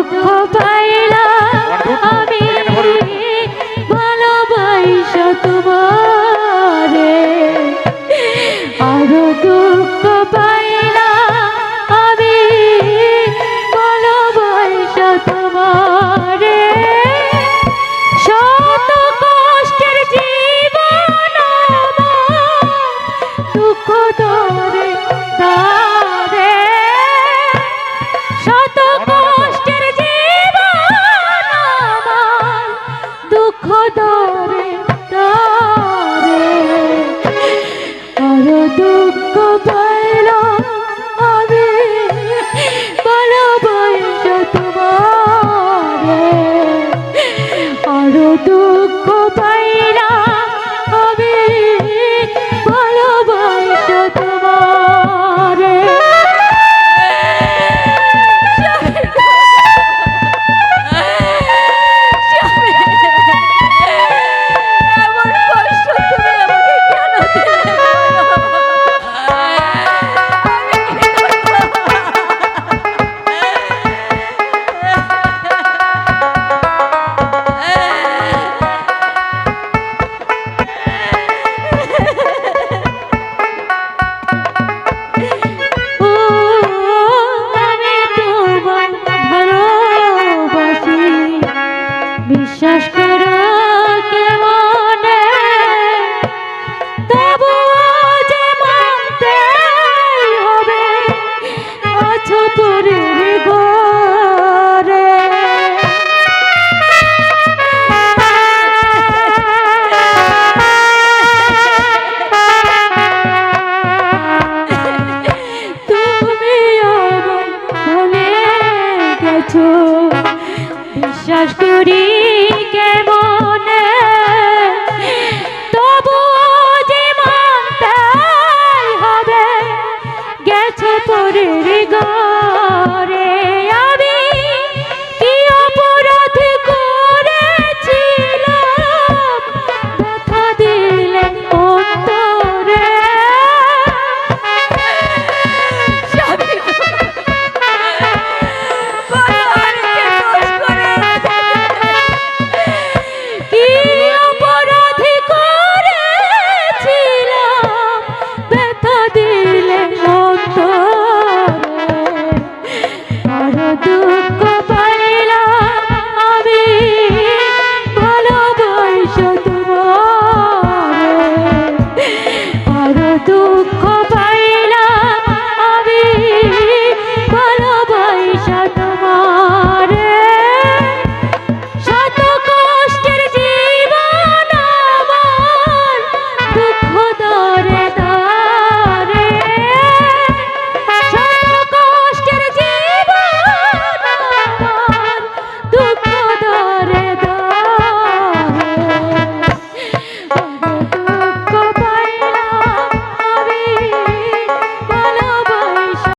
দুঃখ পাইলাম। আমি ভালোবাসা তোমারে। আরও দুঃখ পাইলাম। আমি ভালোবাসা তোমারে। শত কষ্টের জীবন দুঃখ ধরে তারে বিশ্বাস করি কেমনে তবু যে মানতে হবে গেছো পরের গা করে